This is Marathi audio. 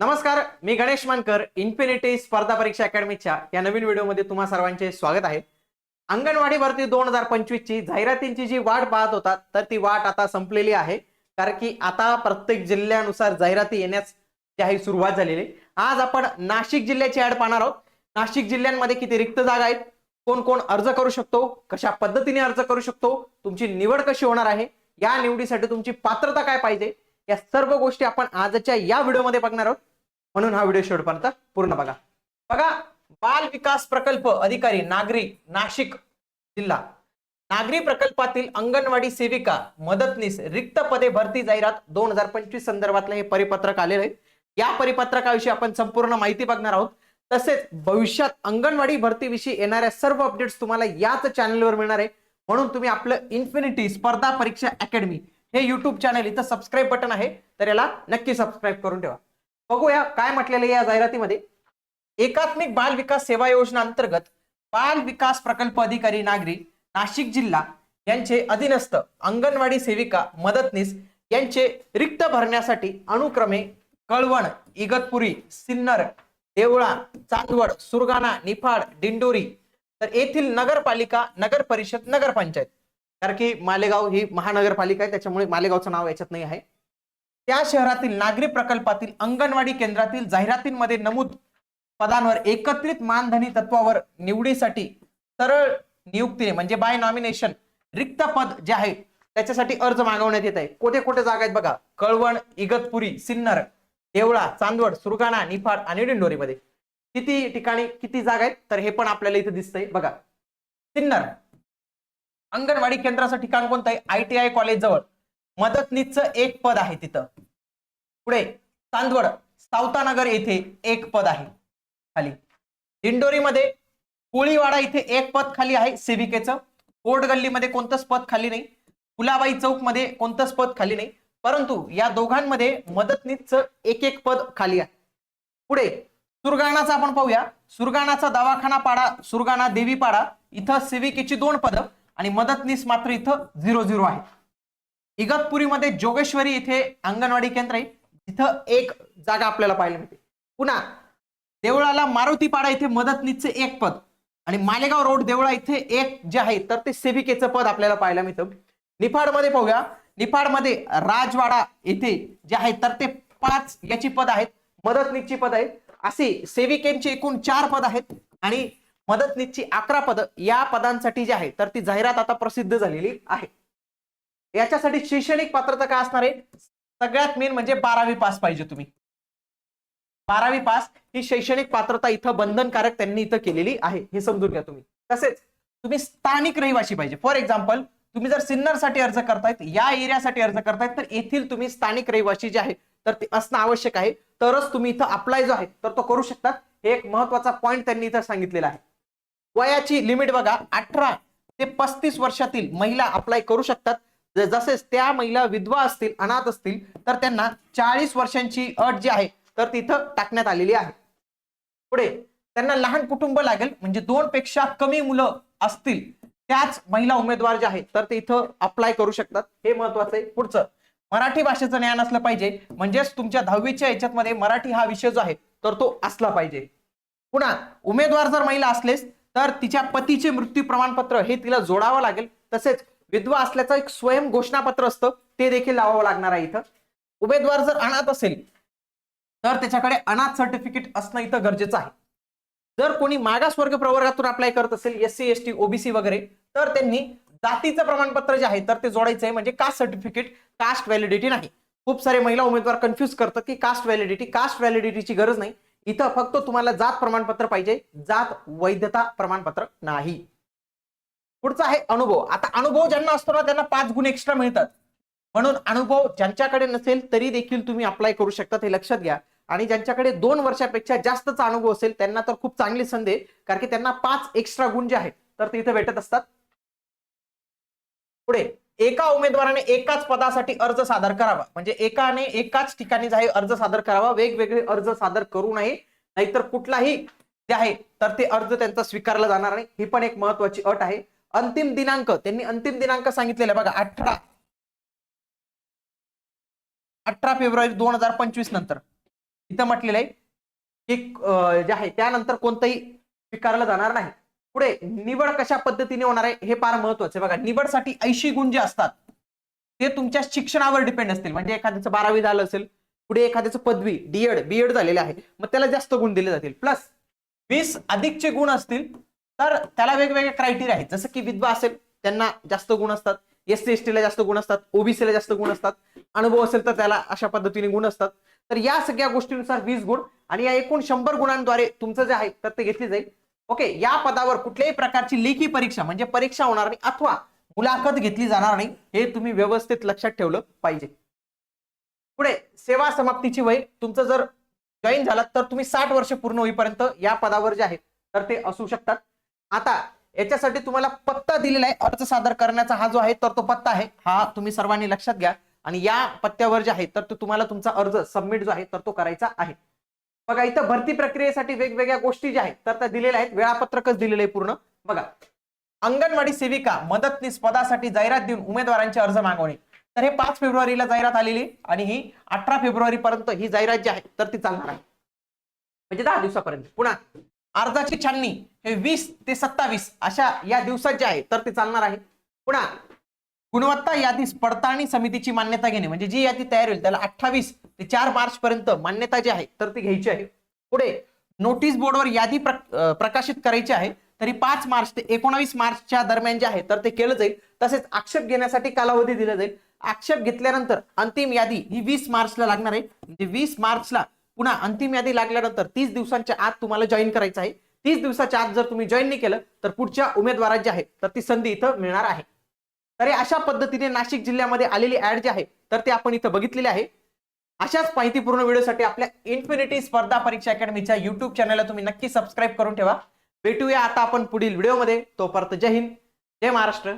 नमस्कार मी गणेश मानकर इन्फिनिटी स्पर्धा परीक्षा अकॅडमीच्या या नवीन व्हिडिओमध्ये तुम्हा सर्वांचे स्वागत आहे. अंगणवाडी भरती दोन हजार पंचवीस ची जाहिरातींची जी वाट पाहत होता तर ती वाट आता संपलेली आहे. कारण की आता प्रत्येक जिल्ह्यानुसार जाहिराती येण्यास जी आहे सुरुवात झालेली आज आपण नाशिक जिल्ह्याची ऍड पाहणार आहोत. नाशिक जिल्ह्यांमध्ये किती रिक्त जागा आहेत कोण कोण अर्ज करू शकतो कशा पद्धतीने अर्ज करू शकतो तुमची निवड कशी होणार आहे या निवडीसाठी तुमची पात्रता काय पाहिजे या सर्व गोष्टी आपण आजच्या या व्हिडिओमध्ये बघणार आहोत. म्हणून हा व्हिडिओ शेवटपर्यंत पूर्ण बघा. बघा बाल विकास प्रकल्प अधिकारी नागरी नाशिक जिल्हा. नागरी प्रकल्पातील अंगणवाडी सेविका मदतनीस रिक्त पदे भरती जाहिरात दोन हजार पंचवीस संदर्भातलं हे परिपत्रक आलेलं आहे. या परिपत्रकाविषयी आपण संपूर्ण माहिती बघणार आहोत. तसेच भविष्यात अंगणवाडी भरतीविषयी येणाऱ्या सर्व अपडेट्स तुम्हाला याच चॅनलवर मिळणार आहे. म्हणून तुम्ही आपलं इन्फिनिटी स्पर्धा परीक्षा अकॅडमी हे युट्यूब चॅनल इथं सबस्क्राईब बटन आहे तर याला नक्की सबस्क्राईब करून ठेवा. बघूया काय म्हटलेलं आहे या जाहिरातीमध्ये. एकात्मिक बाल विकास सेवा योजना अंतर्गत बाल विकास प्रकल्प अधिकारी नागरी नाशिक जिल्हा यांचे अधीनस्थ अंगणवाडी सेविका मदतनीस यांचे रिक्त भरण्यासाठी अनुक्रमे कळवण इगतपुरी सिन्नर देवळा चांदवड सुरगाणा निफाड दिंडोरी तर येथील नगरपालिका नगर परिषद नगरपंचायत. कारण की मालेगाव ही महानगरपालिका आहे त्याच्यामुळे मालेगावचं नाव याच्यात नाही आहे. त्या शहरातील नागरी प्रकल्पातील अंगणवाडी केंद्रातील जाहिरातींमध्ये नमूद पदांवर एकत्रित मानधनी तत्वावर निवडीसाठी सरळ नियुक्तीने म्हणजे बाय नॉमिनेशन रिक्त पद जे आहे त्याच्यासाठी अर्ज मागवण्यात येत आहे. कोठे कोठे जागा आहेत बघा. कळवण इगतपुरी सिन्नर देवळा चांदवड सुरगाणा निफाड आणि डिंडोरीमध्ये. किती ठिकाणी किती जागा आहेत? तर हे पण आपल्याला इथे दिसतंय. बघा. सिन्नर. अंगणवाडी केंद्राचं ठिकाण कोणतं आहे? आय टी आय कॉलेज जवळ. मदतनीसचं एक पद आहे तिथं. पुढे चांदवड सावतानगर येथे एक पद आहे. खाली. दिंडोरीमध्ये कोळीवाडा इथे एक पद खाली आहे सेविकेचं. कोर्ट गल्लीमध्ये कोणतंच पद खाली नाही. कुलाबाई चौकमध्ये कोणतंच पद खाली नाही. परंतु या दोघांमध्ये मदतनीसचं एक एक पद खाली आहे. पुढे सुरगाणाचा आपण पाहूया. सुरगाणाचा दवाखाना पाडा सुरगाणा देवी पाडा इथं सेविकेची दोन पदं. आणि मदतनीस मात्र इथं झिरो झिरो आहे. इगतपुरीमध्ये जोगेश्वरी इथे अंगणवाडी केंद्र आहे. तिथं एक जागा आपल्याला पाहायला मिळते. पुन्हा देवळाला मारुतीपाडा इथे मदतनीसचे एक पद आणि मालेगाव रोड देवळा इथे एक जे आहे तर ते सेविकेचं पद आपल्याला पाहायला मिळतं. निफाडमध्ये पाहूया. निफाडमध्ये राजवाडा येथे जे आहे तर ते पाच याची पद आहेत. मदतनीसची पद आहेत. असे सेविकेंचे एकूण चार पद आहेत. आणि मदतनीसची अकरा पद या पदांसाठी जी आहे तर ती जाहिरात आता प्रसिद्ध झालेली आहे. याच्यासाठी शैक्षणिक पात्रता काय असणार आहे? सगळ्यात मेन म्हणजे बारावी पास पाहिजे तुम्ही. बारावी पास ही शैक्षणिक पात्रता इथं बंधनकारक त्यांनी इथं केलेली आहे हे समजून घ्या तुम्ही. तसेच तुम्ही स्थानिक रहिवासी पाहिजे. फॉर एक्झाम्पल तुम्ही जर सिन्नरसाठी अर्ज करतायत या एरियासाठी अर्ज करतायत तर येथील तुम्ही स्थानिक रहिवासी जे आहे तर ते असणं आवश्यक आहे. तरच तुम्ही इथं अप्लाय जो आहे तर तो करू शकतात हे एक महत्त्वाचा पॉईंट त्यांनी इथं सांगितलेला आहे. वयाची लिमिट बघा अठरा ते पस्तीस वर्षातील महिला अप्लाय करू शकतात. जसेच त्या महिला विधवा असतील अनाथ असतील तर त्यांना चाळीस वर्षांची अट जी आहे तर तिथं टाकण्यात आलेली आहे. पुढे त्यांना लहान कुटुंब लागेल म्हणजे दोन पेक्षा कमी मुलं असतील त्याच महिला उमेदवार जे आहेत तर ते इथं अप्लाय करू शकतात. हे महत्वाचं आहे. पुढचं मराठी भाषेचं ज्ञान असलं पाहिजे म्हणजेच तुमच्या दहावीच्या याच्यात मध्ये मराठी हा विषय जो आहे तर तो असला पाहिजे. पुन्हा उमेदवार जर महिला असलेस तर तिच्या पतीचे मृत्यू प्रमाणपत्र हे तिला जोडावं लागेल. तसेच विधवा असल्याचं एक स्वयं घोषणापत्र असतं ते देखील लावावं लागणार आहे इथं. उमेदवार जर अनाथ असेल तर त्याच्याकडे अनाथ सर्टिफिकेट असणं इथं गरजेचं आहे. जर कोणी मागासवर्ग प्रवर्गातून अप्लाय करत असेल S C S T OBC वगैरे तर त्यांनी जातीचं प्रमाणपत्र जे आहे तर ते जोडायचं आहे. म्हणजे कास्ट सर्टिफिकेट कास्ट व्हॅलिडिटी नाही. खूप सारे महिला उमेदवार कन्फ्युज करतात की कास्ट व्हॅलिडिटी कास्ट व्हॅलिडिटीची गरज नाही. इथं फक्त तुम्हाला जात प्रमाणपत्र पाहिजे. जात वैधता प्रमाणपत्र नाही. पुढचा आहे अनुभव. आता अनुभव ज्यांना असतो ना त्यांना पाच गुण एक्स्ट्रा मिळतात. म्हणून अनुभव ज्यांच्याकडे नसेल तरी देखील तुम्ही अप्लाय करू शकता हे लक्षात घ्या. आणि ज्यांच्याकडे दोन वर्षापेक्षा जास्तचा अनुभव असेल त्यांना तर खूप चांगली संधी आहे. कारण की त्यांना पाच एक्स्ट्रा गुण जे आहेत तर ते इथं भेटत असतात. पुढे. एका उमेदवाराने एकाच पदासाठी अर्ज सादर करावा. म्हणजे एकाने एकाच ठिकाणी जे अर्ज सादर करावा. वेगवेगळे अर्ज सादर करू नये. नाहीतर कुठलाही जे आहे तर ते अर्ज त्यांचा स्वीकारला जाणार नाही. ही पण एक महत्वाची अट आहे. अंतिम दिनांक त्यांनी अंतिम दिनांक सांगितलेला आहे. बघा अठरा अठरा फेब्रुवारी दोन हजार पंचवीस नंतर. इथं म्हटलेलं आहे की जे आहे त्यानंतर कोणतंही स्वीकारलं जाणार नाही. पुढे निवड कशा पद्धतीने होणार आहे हे फार महत्वाचं आहे. बघा निवडसाठी ऐंशी गुण जे असतात ते तुमच्या शिक्षणावर डिपेंड असतील. म्हणजे एखाद्याचं बारावी झालं असेल पुढे एखाद्याचं पदवी डीएड बीएड झालेलं आहे मग त्याला जास्त गुण दिले जातील. प्लस वीस अधिकचे गुण असतील तर त्याला वेगवेगळे क्रायटेरिया आहेत. जसं की विधवा असेल त्यांना जास्त गुण असतात. एस सी एस टीला जास्त गुण असतात. ओबीसीला जास्त गुण असतात. अनुभव असेल तर त्याला अशा पद्धतीने गुण असतात. तर या सगळ्या गोष्टीनुसार वीस गुण आणि या एकूण शंभर गुणांद्वारे तुमचं जे आहे तर ते घेतली जाईल. ओके या पदावर कुठल्याही प्रकारची लेखी परीक्षा म्हणजे परीक्षा होणार नाही अथवा मुलाखत घेतली जाणार नाही हे तुम्ही व्यवस्थित लक्षात ठेवलं पाहिजे. पुढे सेवा समाप्तीची वय तुमचं जर जॉईन झालात तर तुम्ही साठ वर्ष पूर्ण होईपर्यंत या पदावर जे आहेत तर ते असू शकतात. आता याच्यासाठी तुम्हाला पत्ता दिलेला आहे अर्ज सादर करण्याचा हा जो आहे तर तो पत्ता आहे. हा तुम्ही सर्वांनी लक्षात घ्या. आणि या पत्त्यावर जे आहे तर तो तुम्हाला तुमचा अर्ज सबमिट जो आहे तर तो करायचा आहे. बघा इथं भरती प्रक्रियेसाठी वेगवेगळ्या गोष्टी ज्या आहेत तर त्या दिलेल्या आहेत. वेळापत्रकच दिलेलं आहे पूर्ण. बघा अंगणवाडी सेविका मदतनीस पदासाठी जाहिरात देऊन उमेदवारांचे अर्ज मागवणे. तर हे पाच फेब्रुवारीला जाहिरात आलेली आणि ही अठरा फेब्रुवारी पर्यंत ही जाहिरात जी आहे तर ती चालणार आहे. म्हणजे दहा दिवसापर्यंत. पुन्हा अर्जाची छाननी हे वीस ते सत्तावीस अशा या दिवसात जे आहे तर ते चालणार आहे. पुन्हा गुणवत्ता यादी पडताळणी समितीची मान्यता घेणे. म्हणजे जी यादी तयार होईल त्याला अठ्ठावीस ते चार मार्च पर्यंत मान्यता जी आहे तर ती घ्यायची आहे. पुढे नोटीस बोर्डवर यादी प्रकाशित करायची आहे. तरी पाच मार्च ते एकोणावीस मार्चच्या दरम्यान जे आहे तर ते केलं जाईल. तसेच आक्षेप घेण्यासाठी कालावधी दिला जाईल. आक्षेप घेतल्यानंतर अंतिम यादी ही वीस मार्चला लागणार आहे. म्हणजे वीस मार्चला पुन्हा अंतिम यादी लागल्यानंतर तीस दिवसांच्या आत तुम्हाला जॉईन करायचं आहे. तीस दिवसाच्या आत जर तुम्ही जॉईन नाही केलं तर पुढच्या उमेदवारात जे आहे तर ती संधी इथं मिळणार आहे. तरी अशा पद्धतीने नाशिक जिल्ह्यामध्ये आलेली ऍड जी आहे तर ते आपण इथं बघितलेली आहे. अशाच माहितीपूर्ण व्हिडिओसाठी आपल्या इन्फिनिटी स्पर्धा परीक्षा अकॅडमीच्या युट्यूब चॅनलला तुम्ही नक्की सबस्क्राईब करून ठेवा. भेटूया आता आपण पुढील व्हिडिओमध्ये. तोपर्यंत जय हिंद. जय महाराष्ट्र.